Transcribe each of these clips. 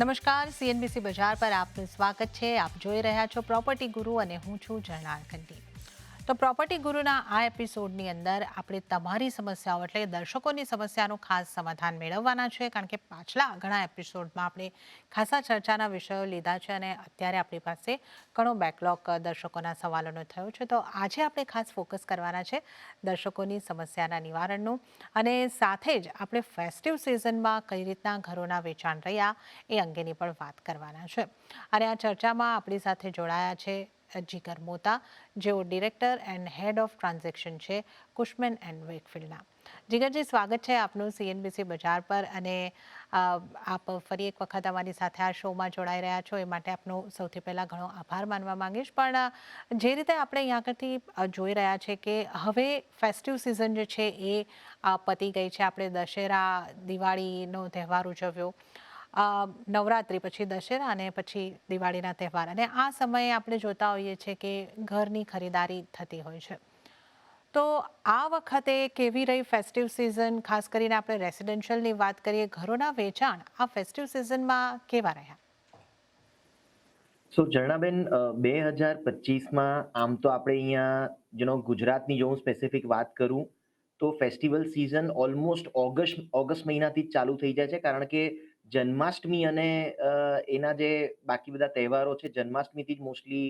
નમસ્કાર સીએનબીસી બજાર પર આપનું સ્વાગત છે. આપ જોઈ રહ્યા છો પ્રોપર્ટી ગુરુ અને હું છું જર્નાલ ખંડી તો પ્રોપર્ટી ગુરુના આ એપિસોડની અંદર આપણે તમારી સમસ્યાઓ એટલે દર્શકોની સમસ્યાનું ખાસ સમાધાન મેળવવાના છે. કારણ કે પાછલા ઘણા એપિસોડમાં આપણે ખાસા ચર્ચાના વિષયો લીધા છે અને અત્યારે આપણી પાસે ઘણો બેકલોગ દર્શકોના સવાલોનો થયો છે. તો આજે આપણે ખાસ ફોકસ કરવાના છે દર્શકોની સમસ્યાના નિવારણનું અને સાથે જ આપણે ફેસ્ટિવ સિઝનમાં કઈ રીતના ઘરોના વેચાણ રહ્યા એ અંગેની પણ વાત કરવાના છે. અને આ ચર્ચામાં આપણી સાથે જોડાયા છે જીગર મોતા જેઓ director and head of transaction છે, કુશમેન એન્ડ વેકફિલ્ડના. જીગરજી, સ્વાગત છે આપનું સીએનબીસી બજાર પર અને આપ ફરી એક વખત અમારી સાથે આ શોમાં જોડાઈ રહ્યા છો. એ માટે આપનો સૌથી પહેલાં ઘણો આભાર માનવા માંગીશ. પણ જે રીતે આપણે અહીંયા આગળથી જોઈ રહ્યા છે કે હવે ફેસ્ટિવ સિઝન જે છે એ પતી ગઈ છે. આપણે દશેરા, દિવાળીનો તહેવાર ઉજવ્યો. નવરાત્રિ પછી દશેરા અને પછી દિવાળીના તહેવાર. અને આ સમયે આપણે જોતા હોઈએ છીએ કે ઘરની ખરીદારી થતી હોય છે. તો આ વખતે કેવી રહી ફેસ્ટિવ સિઝન? ખાસ કરીને આપણે રેસિડેન્શિયલની વાત કરીએ, ઘરોના વેચાણ આ ફેસ્ટિવ સિઝનમાં કેવા રહ્યા? સો ઝરણાબેન બે હજાર પચીસમાં આમ તો આપણે અહીંયા જેનો ગુજરાતની જો હું સ્પેસિફિક વાત કરું, તો festival season almost August August મહિનાથી ચાલુ થઈ જાય છે. કારણ કે જન્માષ્ટમી અને એના જે બાકી બધા તહેવારો છે, જન્માષ્ટમીથી જ મોસ્ટલી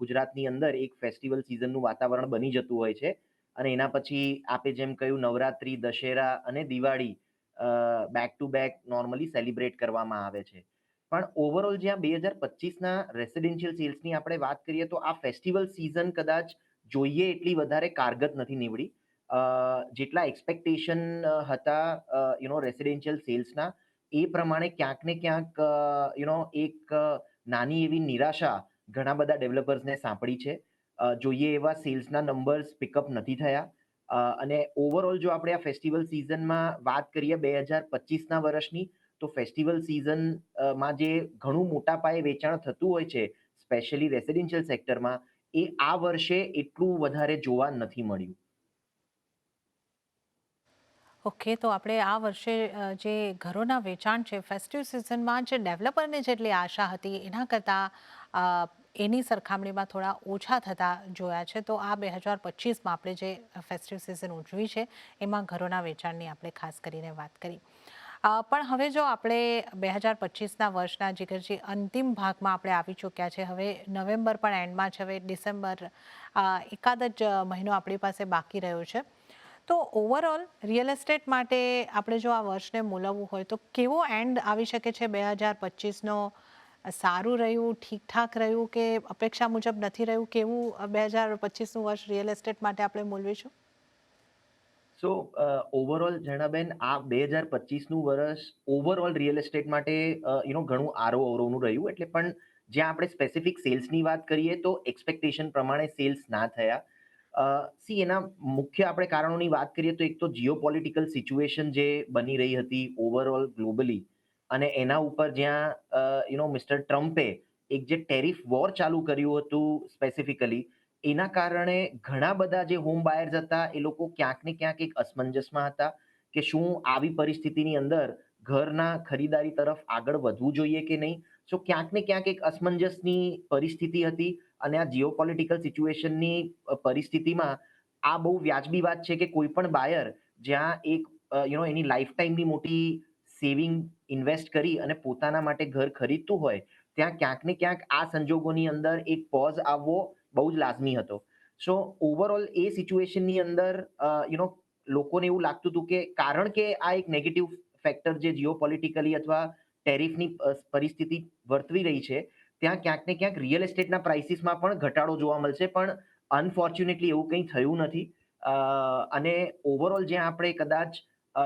ગુજરાતની અંદર એક ફેસ્ટિવલ સિઝનનું વાતાવરણ બની જતું હોય છે. અને એના પછી આપે જેમ કહ્યું, નવરાત્રી, દશેરા અને Diwali back to back normally celebrate કરવામાં આવે છે. પણ ઓવરઓલ જ્યાં બે હજાર પચીસના રેસિડેન્શિયલ સેલ્સની આપણે વાત કરીએ તો આ ફેસ્ટિવલ સિઝન કદાચ જોઈએ એટલી વધારે કારગત નથી નીવડી. જેટલા એક્સપેક્ટેશન હતા યુ નો રેસિડેન્શિયલ સેલ્સના એ પ્રમાણે ક્યાંક ને ક્યાંક યુ નો એક નાની એવી નિરાશા ઘણા બધા ડેવલપર્સને સાંપડી છે. જોઈએ એવા સેલ્સના નંબર્સ પિકઅપ નથી થયા. અને ઓવરઓલ જો આપણે આ ફેસ્ટિવલ સિઝનમાં વાત કરીએ બે હજાર પચીસના વર્ષની, તો ફેસ્ટિવલ સિઝનમાં જે ઘણું મોટા પાયે વેચાણ થતું હોય છે, સ્પેશિયલી રેસિડેન્શિયલ સેક્ટરમાં, એ આ વર્ષે એટલું વધારે જોવા નથી મળ્યું. ઓકે, તો આપણે આ વર્ષે જે ઘરોના વેચાણ છે ફેસ્ટિવ સિઝનમાં જે ડેવલપરને જેટલી આશા હતી, એના કરતાં એની સરખામણીમાં થોડા ઓછા થતા જોયા છે. તો આ બે હજાર પચીસમાં આપણે જે ફેસ્ટિવ સિઝન ઉજવી છે, એમાં ઘરોના વેચાણની આપણે ખાસ કરીને વાત કરી. પણ હવે જો આપણે બે હજાર પચીસના વર્ષના જીગરજી અંતિમ ભાગમાં આપણે આવી ચૂક્યા છે, હવે નવેમ્બર પણ એન્ડમાં છે, હવે ડિસેમ્બર એકાદ જ મહિનો આપણી પાસે બાકી રહ્યો છે. તો ઓવરઓલ રિયલ એસ્ટેટ માટે આપણે જો આ વર્ષને મૂલવવું હોય તો કેવો એન્ડ આવી શકે છે? બે હજાર પચીસનો સારું રહ્યું, ઠીકઠાક રહ્યું કે અપેક્ષા મુજબ નથી રહ્યું? કેવું બે હજાર પચીસનું વર્ષ રિયલ એસ્ટેટ માટે આપણે મૂલવીશું? સો ઓવરઓલ જણાબેન આ બે હજાર પચીસનું વર્ષ ઓવરઓલ રિયલ એસ્ટેટ માટે યુનો ઘણું આરો અવરોનું રહ્યું. એટલે પણ જ્યાં આપણે સ્પેસિફિક સેલ્સની વાત કરીએ તો એક્સપેક્ટેશન પ્રમાણે સેલ્સ ના થયા. સી, એના મુખ્ય આપણે કારણોની વાત કરીએ તો એક તો જીઓ પોલિટિકલ સિચ્યુએશન જે બની રહી હતી ઓવરઓલ ગ્લોબલી અને એના ઉપર જ્યાં યુ નો મિસ્ટર ટ્રમ્પે એક જે ટેરિફ વોર ચાલુ કર્યું હતું સ્પેસિફિકલી એના કારણે ઘણા બધા જે હોમ બાયર્સ હતા એ લોકો ક્યાંક ને ક્યાંક એક અસમંજસમાં હતા કે શું આવી પરિસ્થિતિની અંદર ઘરના ખરીદારી તરફ આગળ વધવું જોઈએ કે નહીં? સો ક્યાંક ને ક્યાંક એક અસમંજસની પરિસ્થિતિ હતી અને આ જીઓ પોલિટિકલ સિચ્યુએશનની પરિસ્થિતિમાં આ બહુ વ્યાજબી વાત છે કે કોઈ પણ બાયર જ્યાં એક યુ નો એની લાઈફ ટાઈમની મોટી સેવિંગ ઇન્વેસ્ટ કરી અને પોતાના માટે ઘર ખરીદતું હોય, ત્યાં ક્યાંક ને ક્યાંક આ સંજોગોની અંદર એક પોઝ આવવો બહુ જ લાઝમી હતો. સો ઓવરઓલ એ સિચ્યુએશનની અંદર યુ નો લોકોને એવું લાગતું હતું કે કારણ કે આ એક નેગેટિવ ફેક્ટર જે જીઓ પોલિટિકલી અથવા ટેરિફની પરિસ્થિતિ વર્તવી રહી છે, ત્યાં ક્યાંક ને ક્યાંક રિયલ એસ્ટેટના પ્રાઇસીસમાં પણ ઘટાડો જોવા મળશે, પણ અનફોર્ચ્યુનેટલી એવું કંઈ થયું નથી. અને ઓવરઓલ જ્યાં આપણે કદાચ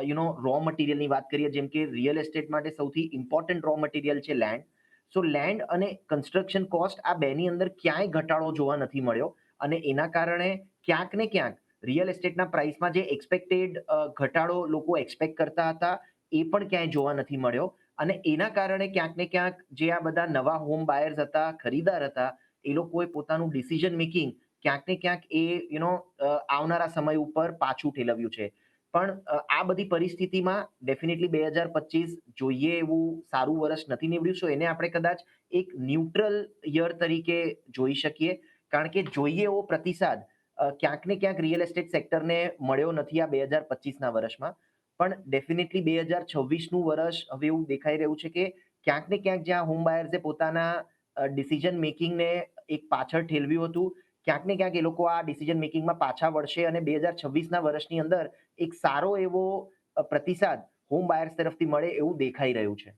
યુ નો, રો મટીરિયલની વાત કરીએ, જેમ કે રિયલ એસ્ટેટ માટે સૌથી ઇમ્પોર્ટન્ટ રો મટીરિયલ છે લેન્ડ, સો લેન્ડ અને કન્સ્ટ્રક્શન કોસ્ટ આ બેની અંદર ક્યાંય ઘટાડો જોવા નથી મળ્યો. અને એના કારણે ક્યાંક ને ક્યાંક રિયલ એસ્ટેટના પ્રાઇસમાં જે એક્સપેક્ટેડ ઘટાડો લોકો એક્સપેક્ટ કરતા હતા, એ પણ ક્યાંય જોવા નથી મળ્યો. અને એના કારણે ક્યાંક ને ક્યાંક જે આ બધા નવા હોમ બાયર્સ હતા ખરીદાર હતા, એ લોકોએ પોતાનું ડિસિઝન મેકિંગ ક્યાંક ને ક્યાંક એ યુ નો આવનારા સમય ઉપર પાછું ઠેલવ્યું છે. પણ આ બધી પરિસ્થિતિમાં ડેફિનેટલી બે હજાર પચીસ જોઈએ એવું સારું વર્ષ નથી નીવડ્યું. સો એને આપણે કદાચ એક ન્યુટ્રલ યર તરીકે જોઈ શકીએ. કારણ કે જોઈએ એવો પ્રતિસાદ ક્યાંક ને ક્યાંક રિયલ એસ્ટેટ સેક્ટરને મળ્યો નથી આ બે હજાર પચીસના વર્ષમાં. પણ ડેફિનેટલી બે હજાર છવ્વીસનું વર્ષ હવે એવું દેખાઈ રહ્યું છે કે ક્યાંક ને ક્યાંક જ્યાં હોમ બાયર્સે પોતાના ડિસિઝન મેકિંગને એક પાછળ ઠેલવ્યું હતું, ક્યાંક ને ક્યાંક એ લોકો આ ડિસિઝન મેકિંગમાં પાછા વળશે અને બે હજાર છવ્વીસના વર્ષની અંદર એક સારો એવો પ્રતિસાદ હોમ બાયર્સ તરફથી મળે એવું દેખાઈ રહ્યું છે.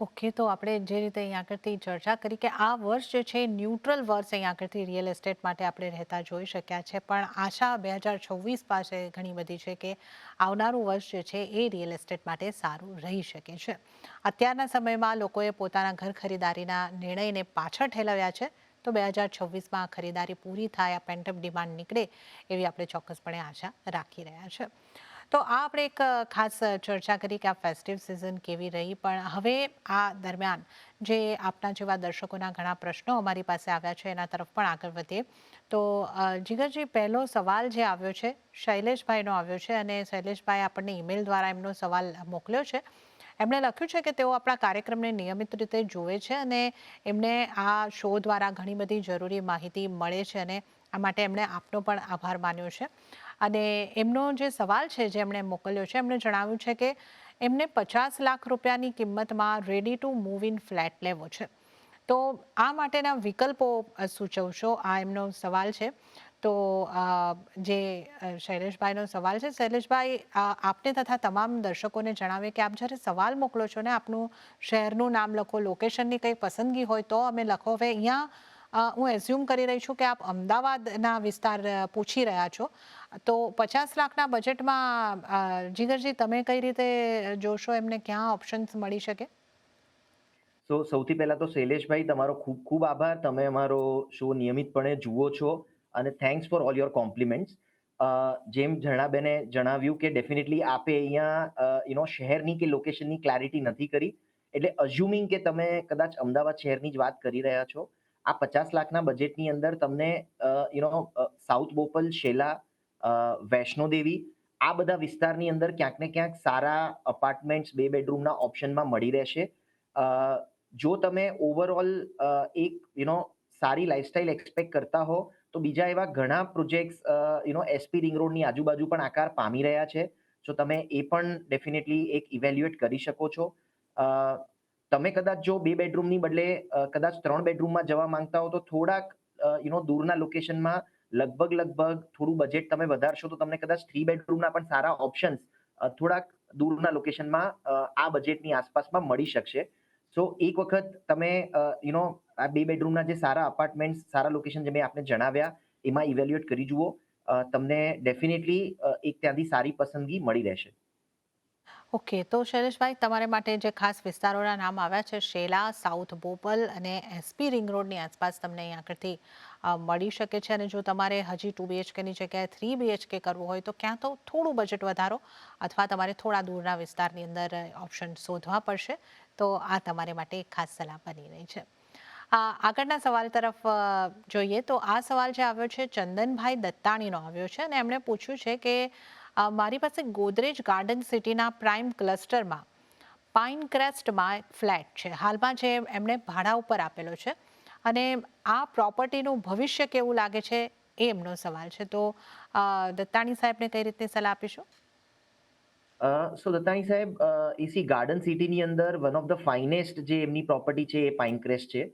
ઓકે, તો આપણે જે રીતે અહીંયા આગળથી ચર્ચા કરી કે આ વર્ષ જે છે, ન્યુટ્રલ વર્ષ અહીંયા આગળથી રિયલ એસ્ટેટ માટે આપણે રહેતા જોઈ શક્યા છે. પણ આશા બે હજાર છવ્વીસ પાસે ઘણી બધી છે કે આવનારું વર્ષ જે છે, એ રિયલ એસ્ટેટ માટે સારું રહી શકે છે. અત્યારના સમયમાં લોકોએ પોતાના ઘર ખરીદારીના નિર્ણયને પાછળ ઠેલવ્યા છે. તો બે હજાર છવ્વીસમાં ખરીદારી પૂરી થાય, આ પેન્ટઅપ ડિમાન્ડ નીકળે એવી આપણે ચોક્કસપણે આશા રાખી રહ્યા છે. તો આ આપણે એક ખાસ ચર્ચા કરી કે આ ફેસ્ટિવ સિઝન કેવી રહી. પણ હવે આ દરમિયાન જે આપના જેવા દર્શકોના ઘણા પ્રશ્નો અમારી પાસે આવ્યા છે, એના તરફ પણ આગળ વધીએ. તો જીગરજી, પહેલો સવાલ જે આવ્યો છે, શૈલેષભાઈનો આવ્યો છે અને શૈલેષભાઈ આપણને ઈમેલ દ્વારા એમનો સવાલ મોકલ્યો છે. એમણે લખ્યું છે કે તેઓ આપણા કાર્યક્રમને નિયમિત રીતે જુએ છે અને એમને આ શો દ્વારા ઘણી બધી જરૂરી માહિતી મળે છે અને આ માટે એમણે આપનો પણ આભાર માન્યો છે. અને એમનો જે સવાલ છે જે એમણે મોકલ્યો છે, એમણે જણાવ્યું છે કે એમને પચાસ લાખ રૂપિયાની કિંમતમાં ready to move in flat લેવો છે. તો આ માટેના વિકલ્પો સૂચવશો? આ એમનો સવાલ છે. તો જે શૈલેષભાઈનો સવાલ છે, શૈલેષભાઈ આપને તથા તમામ દર્શકોને જણાવે કે આપ જ્યારે સવાલ મોકલો છો ને, આપનું શહેરનું નામ લખો લોકેશનની કંઈ પસંદગી હોય તો અમે લખો. હવે અહીંયા હું એઝ્યુમ કરી રહી છું કે આપ અમદાવાદના વિસ્તાર પૂછી રહ્યા છો. તો પચાસ લાખના બજેટમાં જીગરજી, તમે કઈ રીતે જોશો એમને ક્યાં ઓપ્શન્સ મળી શકે? સો, સૌથી પહેલા તો શૈલેષભાઈ, તમારો ખૂબ ખૂબ આભાર. તમે અમારો શો નિયમિતપણે જુઓ છો અને thanks for all your compliments જેમ જણાબેને જણાવ્યું કે ડેફિનેટલી આપે અહીંયા યુનો શહેરની કે લોકેશનની ક્લેરિટી નથી કરી. એટલે અઝ્યુમિંગ કે તમે કદાચ અમદાવાદ શહેરની જ વાત કરી રહ્યા છો, આ પચાસ લાખના બજેટની અંદર તમને you know south Bopal, Shela અ, વૈષ્ણોદેવી આ બધા વિસ્તારની અંદર ક્યાંક ને ક્યાંક સારા અપાર્ટમેન્ટ્સ બે બેડરૂમના ઓપ્શનમાં મળી રહેશે. જો તમે ઓવરઓલ એક યુનો સારી લાઇફસ્ટાઇલ એક્સપેક્ટ કરતા હો તો બીજા એવા ઘણા projects you know S P ring રોડની આજુબાજુ પણ આકાર પામી રહ્યા છે. તો તમે એ પણ ડેફિનેટલી એક ઇવેલ્યુએટ કરી શકો છો. તમે કદાચ જો બે બેડરૂમની બદલે કદાચ ત્રણ બેડરૂમમાં જવા માંગતા હો તો થોડાક યુ દૂરના લોકેશનમાં લગભગ લગભગ થોડું બજેટ તમે વધારશો તો તમને કદાચ થ્રી બેડરૂમના પણ સારા ઓપ્શન્સ થોડાક દૂરના લોકેશનમાં આ બજેટની આસપાસમાં મળી શકશે. સો એક વખત તમે યુ નો આ બે બેડરૂમના જે સારા અપાર્ટમેન્ટ સારા લોકેશન જે મેં આપને જણાવ્યા, એમાં ઇવેલ્યુએટ કરી જુઓ તમને ડેફિનેટલી એક ત્યાંથી સારી પસંદગી મળી રહેશે. ઓકે તો શૈલેષભાઈ, તમારે માટે જે ખાસ વિસ્તારોના નામ આવ્યા છે, શેલા, સાઉથ બોપલ અને એસપી રિંગ રોડની આસપાસ તમને અહીં આગળથી મળી શકે છે અને જો તમારે હજી ટુ બીએચકેની જગ્યાએ થ્રી બીએચકે કરવું હોય તો ક્યાં તો થોડું બજેટ વધારો અથવા તમારે થોડા દૂરના વિસ્તારની અંદર ઓપ્શન શોધવા પડશે. તો આ તમારે માટે એક ખાસ સલાહ બની રહી છે. આગળના સવાલ તરફ જોઈએ તો આ સવાલ જે આવ્યો છે, ચંદનભાઈ દત્તાણીનો આવ્યો છે અને એમણે પૂછ્યું છે કે મારી પાસે ગોદરેજ ગાર્ડન સિટીના પ્રાઇમ ક્લસ્ટરમાં પાઇન ક્રેસ્ટમાં ફ્લેટ છે. હાલમાં જે એમણે ભાડા ઉપર આપેલો છે અને આ પ્રોપર્ટીનું ભવિષ્ય કેવું લાગે છે એ એમનો સવાલ છે. તો દત્તાણી સાહેબને કઈ રીતની સલાહ આપીશું? સો દત્તાણી સાહેબ એસી ગાર્ડન સિટીની અંદર વન ઓફ ધ ફાઇનેસ્ટ જે એમની પ્રોપર્ટી છે એ પાઇનક્રેસ્ટ છે.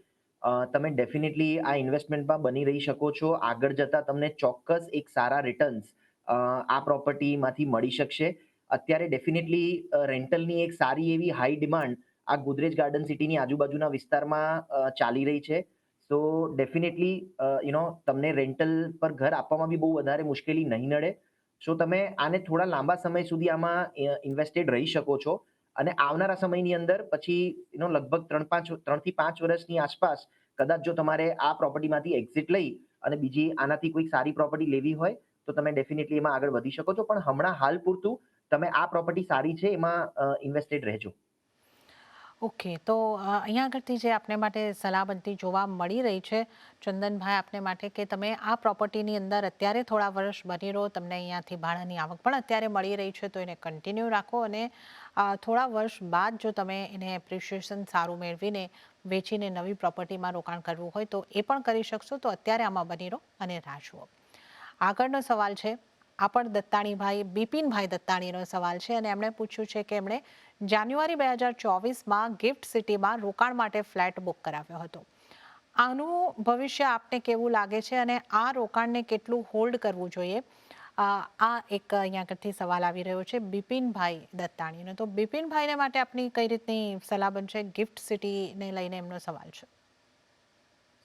તમે ડેફિનેટલી આ ઇન્વેસ્ટમેન્ટમાં બની રહી શકો છો. આગળ જતા તમને ચોક્કસ એક સારા રિટર્ન્સ આ પ્રોપર્ટીમાંથી મળી શકશે. અત્યારે ડેફિનેટલી રેન્ટલની એક સારી એવી હાઈ ડિમાન્ડ આ ગોદરેજ ગાર્ડન સિટીની આજુબાજુના વિસ્તારમાં ચાલી રહી છે. સો ડેફિનેટલી યુ નો તમને રેન્ટલ પર ઘર આપવામાં બી બહુ વધારે મુશ્કેલી નહીં નડે. સો તમે આને થોડા લાંબા સમય સુધી આમાં ઇન્વેસ્ટેડ રહી શકો છો. અને આવનારા સમયની અંદર પછી યુ લગભગ ત્રણ પાંચ, ત્રણથી પાંચ વર્ષની આસપાસ કદાચ જો તમારે આ પ્રોપર્ટીમાંથી એક્ઝિટ લઈ અને બીજી આનાથી કોઈ સારી પ્રોપર્ટી લેવી હોય, તો તમે ડેફિનેટલી એમાં આગળ વધી શકો છો. પણ હમણાં હાલ પૂરતું તમે આ પ્રોપર્ટી સારી છે, એમાં ઇન્વેસ્ટેડ રહેજો. ઓકે, તો અહીંયા આગળથી જે આપને માટે સલાહ બનતી જોવા મળી રહી છે, ચંદનભાઈ આપને માટે કે તમે આ પ્રોપર્ટીની અંદર અત્યારે થોડા વર્ષ બની રહો, તમને અહીંયાથી ભાડાની આવક પણ અત્યારે મળી રહી છે, તો એને કન્ટિન્યુ રાખો અને થોડા વર્ષ બાદ જો તમે એને એપ્રિશિએશન સારું મેળવીને વેચીને નવી પ્રોપર્ટીમાં રોકાણ કરવું હોય તો એ પણ કરી શકશો, તો અત્યારે આમાં બની રહો અને રાહ આગળનો સવાલ છે આ પણ દત્તાણીભાઈ, બિપિનભાઈ દત્તાણીનો સવાલ છે અને એમણે પૂછ્યું છે કે એમણે જાન્યુઆરી બે હજાર ચોવીસમાં ગિફ્ટ સિટીમાં રોકાણ માટે ફ્લેટ બુક કરાવ્યો હતો. આનું ભવિષ્ય આપને કેવું લાગે છે અને આ રોકાણને કેટલું હોલ્ડ કરવું જોઈએ? આ એક અહીંયા આગળથી સવાલ આવી રહ્યો છે બિપિનભાઈ દત્તાણીનો. તો બિપિનભાઈને માટે આપની કઈ રીતની સલાહ બનશે? ગિફ્ટ સિટીને લઈને એમનો સવાલ છે.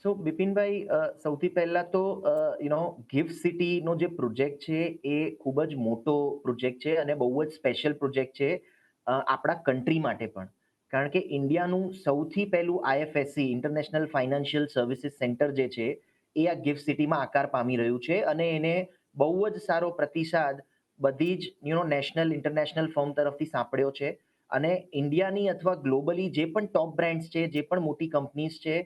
સો બિપિનભાઈ સૌથી પહેલા તો યુ નો ગિફ્ટ સિટીનો જે પ્રોજેક્ટ છે એ ખૂબ જ મોટો પ્રોજેક્ટ છે અને બહુ જ સ્પેશિયલ પ્રોજેક્ટ છે આપણા કન્ટ્રી માટે પણ. કારણ કે ઇન્ડિયાનું સૌથી પહેલું I F S C, international financial services centre જે છે, એ આ ગિફ્ટ સિટીમાં આકાર પામી રહ્યું છે અને એને બહુ જ સારો પ્રતિસાદ બધી જ you know national, international firm તરફથી સાંપડ્યો છે. અને ઇન્ડિયાની અથવા ગ્લોબલી જે પણ ટોપ બ્રાન્ડ્સ છે, જે પણ મોટી કંપનીઝ છે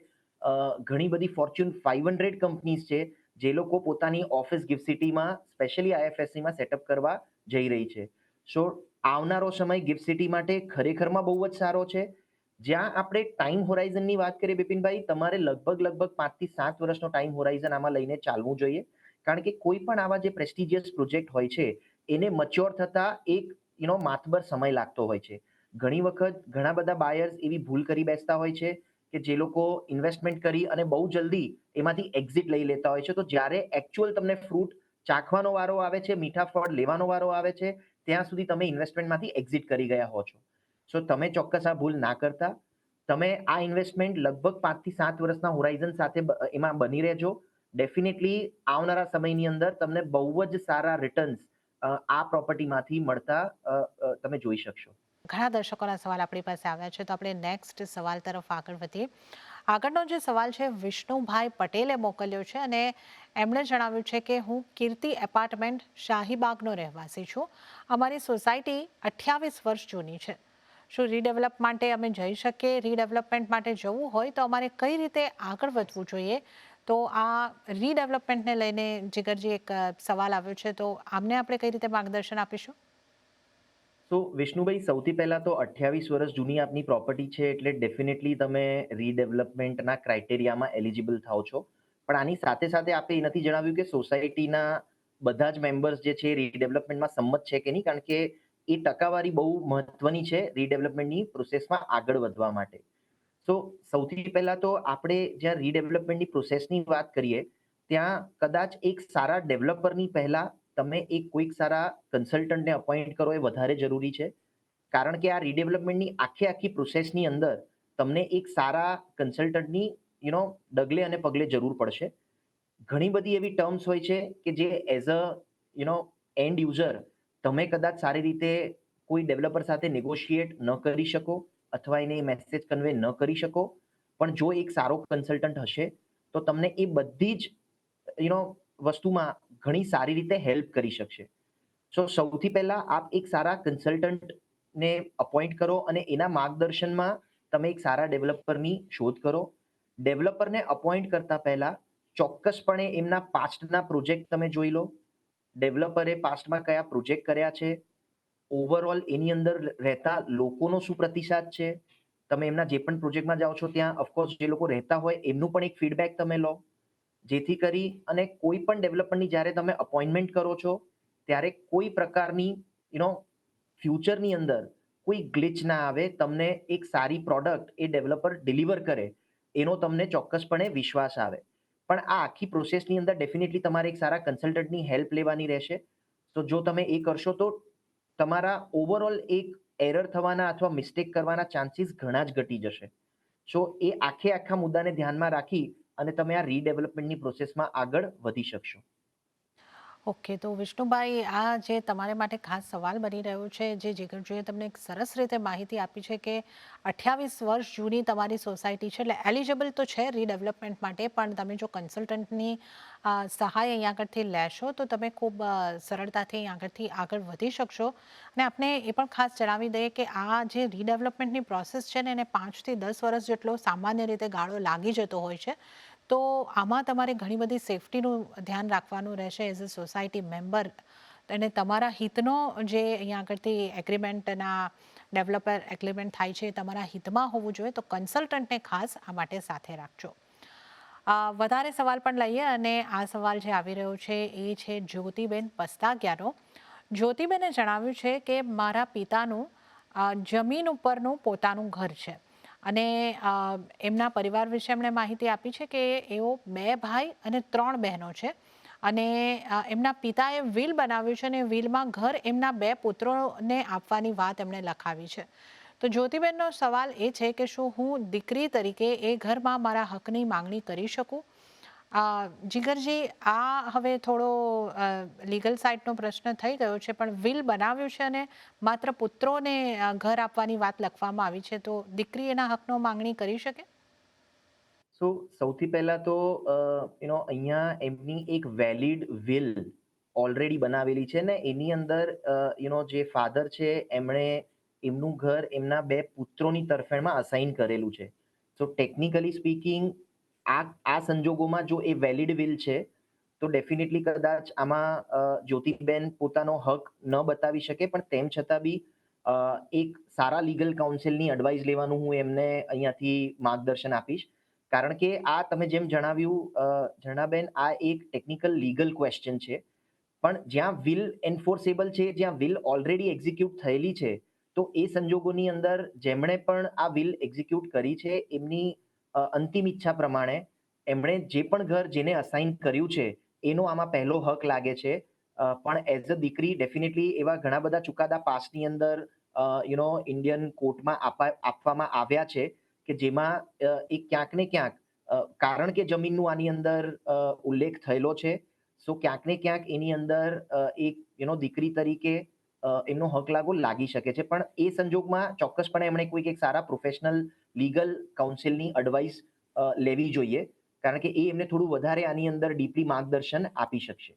ઘણી બધી ફોર્ચ્યુન ફાઈવ હંડ્રેડ કંપનીઝ છે, જે લોકો પોતાની ઓફિસ ગિફ્ટ સિટીમાં સ્પેશિયલી આઈએફએસસીમાં સેટઅપ કરવા જઈ રહી છે. સો આવનારો સમય ગિફ્ટ સિટી માટે ખરેખરમાં બહુ જ સારો છે. જ્યાં આપણે ટાઈમ હોરાઇઝનની વાત કરીએ બિપિનભાઈ, તમારે લગભગ લગભગ પાંચથી સાત વર્ષનો ટાઈમ હોરાઇઝન આમાં લઈને ચાલવું જોઈએ. કારણ કે કોઈ પણ આવા જે પ્રેસ્ટિજિયસ પ્રોજેક્ટ હોય છે, એને મચ્યોર થતા એક યુનો માથબર સમય લાગતો હોય છે. ઘણી વખત ઘણા બધા બાયર્સ એવી ભૂલ કરી બેસતા હોય છે કે જે લોકો ઇન્વેસ્ટમેન્ટ કરી અને બહુ જલ્દી એમાંથી એક્ઝિટ લઈ લેતા હોય છે. તો જ્યારે એકચ્યુઅલ તમને ફ્રૂટ ચાખવાનો વારો આવે છે, મીઠા ફળ લેવાનો વારો આવે છે, ત્યાં સુધી તમે ઇન્વેસ્ટમેન્ટમાંથી એક્ઝિટ કરી ગયા હો છો. સો તમે ચોક્કસ આ ભૂલ ના કરતા. તમે આ ઇન્વેસ્ટમેન્ટ લગભગ પાંચથી સાત વર્ષના હોરાઇઝન સાથે એમાં બની રહેજો. ડેફિનેટલી આવનારા સમયની અંદર તમને બહુ જ સારા રિટર્ન્સ આ પ્રોપર્ટીમાંથી મળતા તમે જોઈ શકશો. ઘણા દર્શકોના સવાલ આપણી પાસે આવ્યા છે, તો આપણે નેક્સ્ટ સવાલ તરફ આગળ વધીએ. આગળનો જે સવાલ છે, વિષ્ણુભાઈ પટેલે મોકલ્યો છે અને એમણે જણાવ્યું છે કે, હું કીર્તિ એપાર્ટમેન્ટ શાહીબાગનો રહેવાસી છું. અમારી સોસાયટી અઠ્યાવીસ વર્ષ જૂની છે. શું રીડેવલપ માટે અમે જઈ શકીએ? રીડેવલપમેન્ટ માટે જવું હોય તો અમારે કઈ રીતે આગળ વધવું જોઈએ? તો આ રીડેવલપમેન્ટને લઈને જીગરજી એક સવાલ આવ્યો છે, તો આમને આપણે કઈ રીતે માર્ગદર્શન આપીશું? તો વિષ્ણુભાઈ, સૌથી પહેલા તો અઠ્યાવીસ વર્ષ જૂની આપની પ્રોપર્ટી છે એટલે ડેફિનેટલી તમે રીડેવલપમેન્ટના ક્રાઇટેરિયામાં એલિજિબલ થાઓ છો. પણ આની સાથે સાથે આપે એ નથી જણાવ્યું કે સોસાયટીના બધા જ મેમ્બર્સ જે છે રીડેવલપમેન્ટમાં સંમત છે કે નહીં? કારણ કે એ ટકાવારી બહુ મહત્વની છે રીડેવલપમેન્ટની પ્રોસેસમાં આગળ વધવા માટે. સો સૌથી પહેલા તો આપણે જ્યાં રીડેવલપમેન્ટની પ્રોસેસની વાત કરીએ, ત્યાં કદાચ એક સારા ડેવલપરની પહેલા તમે એક કોઈક સારા કન્સલ્ટન્ટને અપોઇન્ટ કરો એ વધારે જરૂરી છે. કારણ કે આ રીડેવલપમેન્ટની આખી આખી પ્રોસેસની અંદર તમને એક સારા કન્સલ્ટન્ટની યુ નો ડગલે અને પગલે જરૂર પડશે. ઘણી બધી એવી ટર્મ્સ હોય છે કે જે as a you know end user તમે કદાચ સારી રીતે કોઈ ડેવલપર સાથે નેગોશિએટ ન કરી શકો અથવા એને મેસેજ કન્વે ન કરી શકો. પણ જો એક સારો કન્સલ્ટન્ટ હશે તો તમને એ બધી જ યુ નો વસ્તુમાં ઘણી સારી રીતે હેલ્પ કરી શકશે. સો સૌથી પહેલા આપ એક સારા કન્સલ્ટન્ટને અપોઇન્ટ કરો અને એના માર્ગદર્શનમાં તમે એક સારા ડેવલપરની શોધ કરો. ડેવલપરને અપોઇન્ટ કરતા પહેલા ચોક્કસપણે એમના પાસ્ટના પ્રોજેક્ટ તમે જોઈ લો. ડેવલપરે પાસ્ટમાં કયા પ્રોજેક્ટ કર્યા છે? ઓવરઓલ એની અંદર રહેતા લોકોનો શું પ્રતિસાદ છે? તમે એમના જે પણ પ્રોજેક્ટમાં જાઓ છો ત્યાં ઓફકોર્સ જે લોકો રહેતા હોય એમનું પણ એક ફીડબેક તમે લો. જેથી કરી અને કોઈ પણ ડેવલપરની જ્યારે તમે અપોઇન્ટમેન્ટ કરો છો, ત્યારે કોઈ પ્રકારની યુ નો ફ્યુચરની અંદર કોઈ ગ્લિચ ના આવે, તમને એક સારી પ્રોડક્ટ એ ડેવલપર ડિલિવર કરે, એનો તમને ચોક્કસપણે વિશ્વાસ આવે. પણ આ આખી પ્રોસેસની અંદર ડેફિનેટલી તમારે એક સારા કન્સલ્ટન્ટની હેલ્પ લેવાની રહેશે. તો જો તમે એ કરશો તો તમારા ઓવરઓલ એક એરર થવાના અથવા મિસ્ટેક કરવાના ચાન્સીસ ઘણા જ ઘટી જશે. સો એ આખે આખા મુદ્દાને ધ્યાનમાં રાખી અને તમે આ રીડેવલપમેન્ટની પ્રોસેસમાં આગળ વધી શકશો. ઓકે તો વિષ્ણુભાઈ, આ જે તમારે માટે ખાસ સવાલ બની રહ્યો છે, જે જીગરજીએ તમને એક સરસ રીતે માહિતી આપી છે કે અઠ્યાવીસ વર્ષ જૂની તમારી સોસાયટી છે, એટલે એલિજિબલ તો છે રીડેવલપમેન્ટ માટે, પણ તમે જો કન્સલ્ટન્ટની સહાય અહીંયા આગળથી લેશો, તો તમે ખૂબ સરળતાથી અહીં આગળથી આગળ વધી શકશો. અને આપણે એ પણ ખાસ જણાવી દઈએ કે આ જે રીડેવલપમેન્ટની પ્રોસેસ છે ને, એને પાંચથી દસ વર્ષ જેટલો સામાન્ય રીતે ગાળો લાગી જતો હોય છે. તો આમાં તમારે ઘણી બધી સેફટીનું ધ્યાન રાખવાનું રહેશે એઝ અ સોસાયટી મેમ્બર અને તમારા હિતનો જે અહીંયા આગળથી એગ્રીમેન્ટના ડેવલપર એગ્રીમેન્ટ થાય છે તમારા હિતમાં હોવું જોઈએ, તો કન્સલ્ટન્ટને ખાસ આ માટે સાથે રાખજો. વધારે સવાલ પણ લઈએ અને આ સવાલ જે આવી રહ્યો છે એ છે જ્યોતિબેન પસ્તાગિયાનો. જ્યોતિબેને જણાવ્યું છે કે મારા પિતાનું જમીન ઉપરનું પોતાનું ઘર છે. અને એમના પરિવાર વિશે એમણે માહિતી આપી છે કે એઓ બે ભાઈ અને ત્રણ બહેનો છે. અને એમના પિતાએ વિલ બનાવ્યું છે અને વિલમાં ઘર એમના બે પુત્રોને આપવાની વાત એમણે લખાવી છે. તો જ્યોતિબેનનો સવાલ એ છે કે શું હું દીકરી તરીકે એ ઘરમાં મારા હકની માંગણી કરી શકું? જીગરજી, આ હવે થોડો લીગલ સાઇડનો પ્રશ્ન થઈ ગયો છે, પણ વિલ બનાવ્યું છે અને માત્ર પુત્રોને ઘર આપવાની વાત લખવામાં આવી છે, તો દીકરી એના હકનો માંગણી કરી શકે? સો સૌથી પહેલા તો યુ નો અહીંયા એમની એક વેલિડ વિલ ઓલરેડી બનાવેલી છે ને એની અંદર યુ નો જે ફાધર છે, એમણે એમનું ઘર એમના બે પુત્રોની તરફેણમાં અસાઇન કરેલું છે. સો ટેકનિકલી સ્પીકિંગ આ આ સંજોગોમાં જો એ વેલિડ વિલ છે, તો ડેફિનેટલી કદાચ આમાં જ્યોતિબેન પોતાનો હક ન બતાવી શકે, પણ તેમ છતાં બી એક સારા લીગલ કાઉન્સિલની એડવાઇસ લેવાનું હું એમને અહીંયાથી માર્ગદર્શન આપીશ. કારણ કે આ તમે જેમ જણાવ્યું જણાબેન, આ એક ટેકનિકલ લીગલ ક્વેશ્ચન છે. પણ જ્યાં વિલ એન્ફોર્સેબલ છે, જ્યાં વિલ ઓલરેડી એક્ઝિક્યુટ થયેલી છે, તો એ સંજોગોની અંદર જેમણે પણ આ વિલ એક્ઝિક્યુટ કરી છે, એમની અંતિમ ઈચ્છા પ્રમાણે એમણે જે પણ ઘર જેને અસાઇન કર્યું છે, એનો આમાં પહેલો હક લાગે છે. પણ એઝ અ દીકરી ડેફિનેટલી એવા ઘણા બધા ચુકાદા પાસની અંદર યુ નો ઇન્ડિયન કોર્ટમાં આપા આપવામાં આવ્યા છે કે જેમાં એ ક્યાંક ને ક્યાંક કારણ કે જમીનનું આની અંદર ઉલ્લેખ થયેલો છે, સો ક્યાંક ને ક્યાંક એની અંદર એક યુ નો દીકરી તરીકે એમનો હક લાગો લાગી શકે છે. પણ એ સંજોગમાં ચોક્કસપણે એમણે કોઈક એક સારા પ્રોફેશનલ લીગલ કાઉન્સિલની એડવાઇસ લેવી જોઈએ. કારણ કે એ એમને થોડું વધારે આની અંદર ડીપલી માર્ગદર્શન આપી શકશે.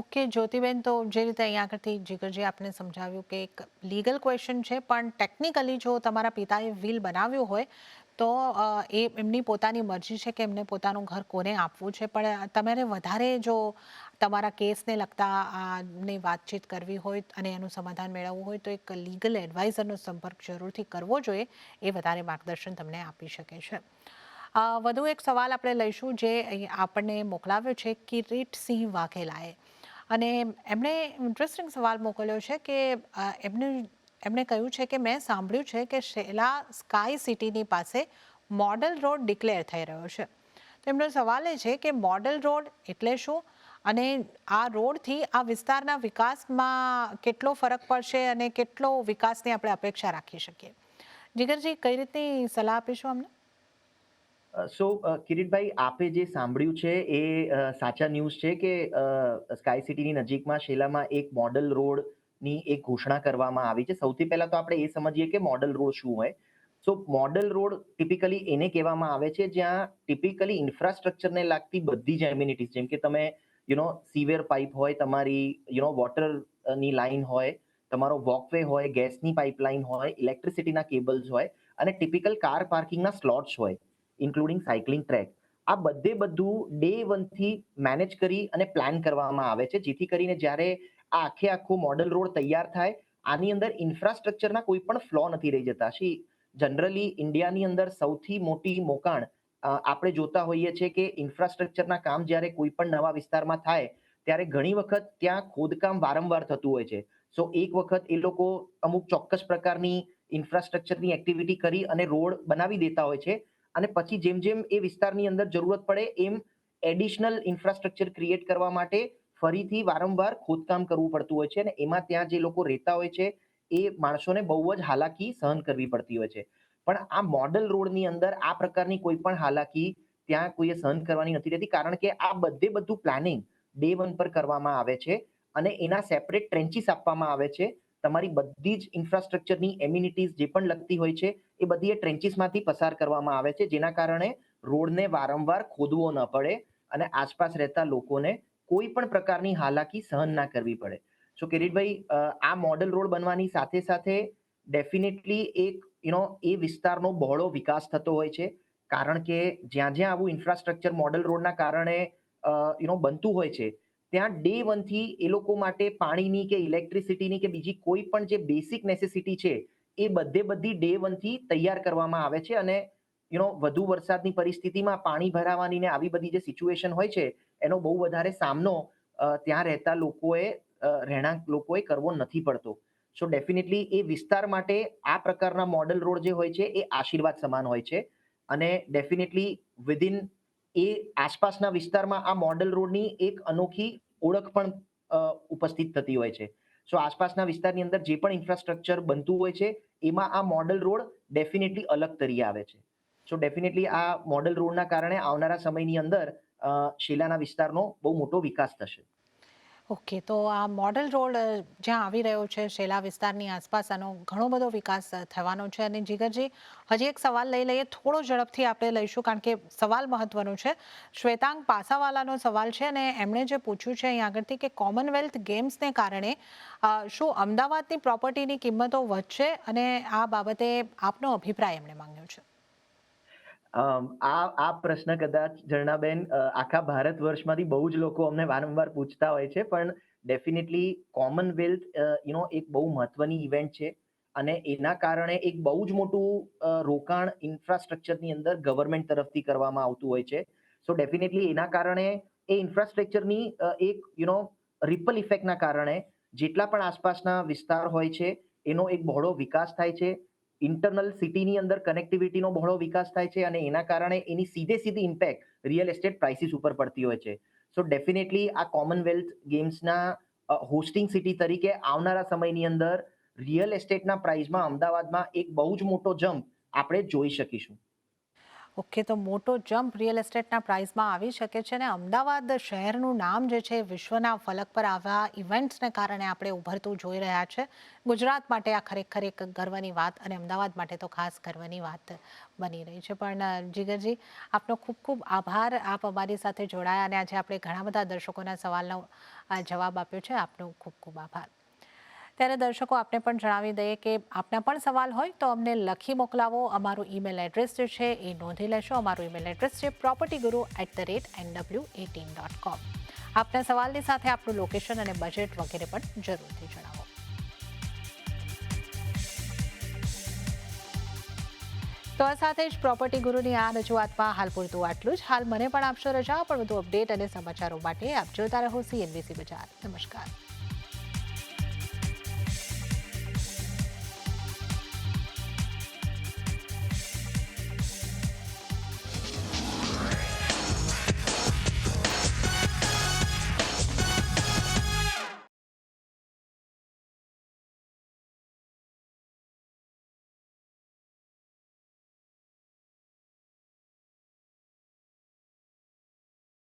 ઓકે, જ્યોતિબેન, તો જે રીતે અહીંયા આગળથી જીગરજી આપને સમજાવ્યું કે એક લીગલ ક્વેશ્ચન છે, પણ ટેકનિકલી જો તમારા પિતાએ વિલ બનાવ્યું હોય, તો એ એમની પોતાની મરજી છે કે એમને પોતાનું ઘર કોને આપવું છે. પણ તમારે વધારે જો તમારા કેસને લગતા આની વાતચીત કરવી હોય અને એનું સમાધાન મેળવવું હોય, તો એક લીગલ એડવાઇઝરનો સંપર્ક જરૂરથી કરવો જોઈએ, એ વધારે માર્ગદર્શન તમને આપી શકે છે. વધુ એક સવાલ આપણે લઈશું જે આપણને મોકલાવ્યો છે, કિરીટસિંહ વાઘેલાએ. અને એમણે ઇન્ટરેસ્ટિંગ સવાલ મોકલ્યો છે કે એમને, એમણે કહ્યું છે કે, મેં સાંભળ્યું છે કે શેલા સ્કાય સિટીની પાસે મોડલ રોડ ડિક્લેર થઈ રહ્યો છે. તો એમનો સવાલ એ છે કે મોડલ રોડ એટલે શું? અને આ રોડથી આ વિસ્તારના વિકાસમાં કેટલો ફરક પડશે અને કેટલો વિકાસની આપણે અપેક્ષા રાખી શકીએ? જીગરજી, કઈ રીતની સલાહ આપીશું અમને? સો કિરીટભાઈ, આપે જે સાંભળ્યું છે એ સાચા ન્યૂઝ છે કે સ્કાય સિટીની નજીકમાં શેલામાં એક મોડલ રોડની એક ઘોષણા કરવામાં આવી છે? સૌથી પહેલા તો આપણે એ સમજીએ કે મોડલ રોડ શું હોય. સો, મોડલ રોડ ટિપિકલી એને કહેવામાં આવે છે જ્યાં ટિપિકલી ઇન્ફ્રાસ્ટ્રક્ચરને લાગતી બધી જ એમ્યુનિટીઝ, જેમ કે તમે યુ નો સીવેર પાઇપ હોય, તમારી યુ નો વોટરની લાઇન હોય, તમારો વોકવે હોય, ગેસની પાઇપલાઇન હોય ઇલેક્ટ્રિસિટીના કેબલ્સ હોય અને ટિપિકલ કાર પાર્કિંગના સ્લોટ્સ હોય. ઇન્ક્લુડિંગ સાયકલિંગ ટ્રેક આ બધે બધું ડે વનથી મેનેજ કરી અને પ્લાન કરવામાં આવે છે. જેથી કરીને જ્યારે આ આખે આખો મોડલ રોડ તૈયાર થાય, આની અંદર ઇન્ફ્રાસ્ટ્રક્ચરના કોઈ પણ ફ્લો નથી રહી જતા. શી જનરલી ઇન્ડિયાની અંદર સૌથી મોટી મોકાણ આપણે જોતા હોઈએ છીએ કે ઇન્ફ્રાસ્ટ્રક્ચરના કામ જ્યારે કોઈ પણ નવા વિસ્તારમાં થાય, ત્યારે ઘણી વખત ત્યાં ખોદકામ વારંવાર થતું હોય છે. સો એક વખત એ લોકો અમુક ચોક્કસ પ્રકારની ઇન્ફ્રાસ્ટ્રક્ચરની એક્ટિવિટી કરી અને રોડ બનાવી દેતા હોય છે. અને પછી જેમ જેમ એ વિસ્તારની અંદર જરૂરત પડે, એમ એડિશનલ ઇન્ફ્રાસ્ટ્રક્ચર ક્રિએટ કરવા માટે ફરીથી વારંવાર ખોદકામ કરવું પડતું હોય છે અને એમાં ત્યાં જે લોકો રહેતા હોય છે, એ માણસોને બહુ જ હાલાકી સહન કરવી પડતી હોય છે. પણ આ મોડલ રોડની અંદર આ પ્રકારની કોઈ પણ હાલાકી ત્યાં કોઈએ સહન કરવાની નથી રહેતી, કારણ કે આ બધે બધું પ્લાનિંગ ડે વન પર કરવામાં આવે છે અને એના સેપરેટ ટ્રેન્ચીસ આપવામાં આવે છે. તમારી બધી જ ઇન્ફ્રાસ્ટ્રક્ચરની એમ્યુનિટીઝ જે પણ લગતી હોય છે, એ બધી એ ટ્રેન્ચીસમાંથી પસાર કરવામાં આવે છે, જેના કારણે રોડને વારંવાર ખોદવો ન પડે અને આસપાસ રહેતા લોકોને કોઈ પણ પ્રકારની હાલાકી સહન ના કરવી પડે. સો કિરીટભાઈ આ મોડલ રોડ બનવાની સાથે સાથે ડેફિનેટલી એક યુનો એ વિસ્તારનો બહોળો વિકાસ થતો હોય છે. કારણ કે જ્યાં જ્યાં આવું ઇન્ફ્રાસ્ટ્રક્ચર મોડલ રોડના કારણે યુનો બનતું હોય છે ત્યાં ડે વનથી એ લોકો માટે પાણીની કે ઇલેક્ટ્રિસિટીની કે બીજી કોઈ પણ જે બેસિક નેસેસિટી છે, એ બધે બધી ડે વનથી તૈયાર કરવામાં આવે છે અને યુ વધુ વરસાદની પરિસ્થિતિમાં પાણી ભરાવાની ને આવી બધી જે સિચ્યુએશન હોય છે, એનો બહુ વધારે સામનો ત્યાં રહેતા લોકોએ રહેણાંક લોકોએ કરવો નથી પડતો. સો ડેફિનેટલી એ વિસ્તાર માટે આ પ્રકારના મોડલ રોડ જે હોય છે, એ આશીર્વાદ સમાન હોય છે. અને ડેફિનેટલી વિધિન એ આસપાસના વિસ્તારમાં આ મોડલ રોડની એક અનોખી ઓળખ પણ ઉપસ્થિત થતી હોય છે. સો આસપાસના વિસ્તારની અંદર જે પણ ઇન્ફ્રાસ્ટ્રક્ચર બનતું હોય છે, એમાં આ મોડલ રોડ ડેફિનેટલી અલગ તરી આવે છે. સો ડેફિનેટલી આ મોડલ રોડના કારણે આવનારા સમયની અંદર શિલાના વિસ્તારનો બહુ મોટો વિકાસ થશે. ઓકે, તો આ મોડલ રોડ જ્યાં આવી રહ્યો છે, શેલા વિસ્તારની આસપાસ આનો ઘણો બધો વિકાસ થવાનો છે અને જીગરજી, હજી એક સવાલ લઈ લઈએ, થોડો ઝડપથી આપણે લઈશું, કારણ કે સવાલ મહત્વનો છે. શ્વેતાંગ પાસાવાલાનો સવાલ છે અને એમણે જે પૂછ્યું છે અહીં આગળથી કે કોમનવેલ્થ ગેમ્સને કારણે શું અમદાવાદની પ્રોપર્ટીની કિંમતો વધશે અને આ બાબતે આપનો અભિપ્રાય એમણે માંગ્યો છે? આ આ પ્રશ્ન કદાચ ઝરણાબેન આખા ભારત વર્ષમાંથી બહુ જ લોકો અમને વારંવાર પૂછતા હોય છે, પણ ડેફિનેટલી કોમનવેલ્થ યુ નો એક બહુ મહત્વની ઇવેન્ટ છે અને એના કારણે એક બહુ જ મોટું રોકાણ ઇન્ફ્રાસ્ટ્રક્ચરની અંદર ગવર્મેન્ટ તરફથી કરવામાં આવતું હોય છે. સો ડેફિનેટલી એના કારણે એ ઇન્ફ્રાસ્ટ્રક્ચરની એક યુ નો રિપલ ઇફેક્ટના કારણે જેટલા પણ આસપાસના વિસ્તાર હોય છે, એનો એક બહોળો વિકાસ થાય છે. ઇન્ટરનલ સિટીની અંદર કનેક્ટિવિટીનો બહોળો વિકાસ થાય છે અને એના કારણે એની સીધે સીધી ઇમ્પેક્ટ રિયલ એસ્ટેટ પ્રાઇસીસ ઉપર પડતી હોય છે. સો ડેફિનેટલી આ કોમનવેલ્થ ગેમ્સના હોસ્ટિંગ સિટી તરીકે આવનારા સમયની અંદર રિયલ એસ્ટેટના પ્રાઇસમાં અમદાવાદમાં એક બહુ જ મોટો જમ્પ આપણે જોઈ શકીશું. ઓકે, તો મોટો જમ્પ રિયલ એસ્ટેટના પ્રાઇસમાં આવી શકે છે અને અમદાવાદ શહેરનું નામ જે છે વિશ્વના ફલક પર આવા ઇવેન્ટ્સને કારણે આપણે ઉભરતું જોઈ રહ્યા છે. ગુજરાત માટે આ ખરેખર એક ગર્વની વાત અને અમદાવાદ માટે તો ખાસ ગર્વની વાત બની રહી છે. પણ જીગરજી, આપનો ખૂબ ખૂબ આભાર. આપ અમારી સાથે જોડાયા અને આજે આપણે ઘણા બધા દર્શકોના સવાલનો જવાબ આપ્યો છે. આપનો ખૂબ ખૂબ આભાર. ત્યારે દર્શકો આપને પણ જણાવી દઈએ કે આપના પણ સવાલ હોય તો અમને લખી મોકલાવો. અમારું ઈમેલ એડ્રેસ જે છે એ નોંધી લેશો. અમારું ઈમેલ એડ્રેસ છે property guru at the rate N W eighteen dot com આપના સવાલની સાથે આપણું લોકેશન અને બજેટ વગેરે પણ જરૂરથી જણાવો. તો આ સાથે જ પ્રોપર્ટી ગુરુની આ રજૂઆતમાં હાલ પૂરતું આટલું જ. હાલ મને પણ આપશો રજા. પણ વધુ અપડેટ અને સમાચારો માટે આપ જોતા રહો સીએનબીસી બજાર નમસ્કાર.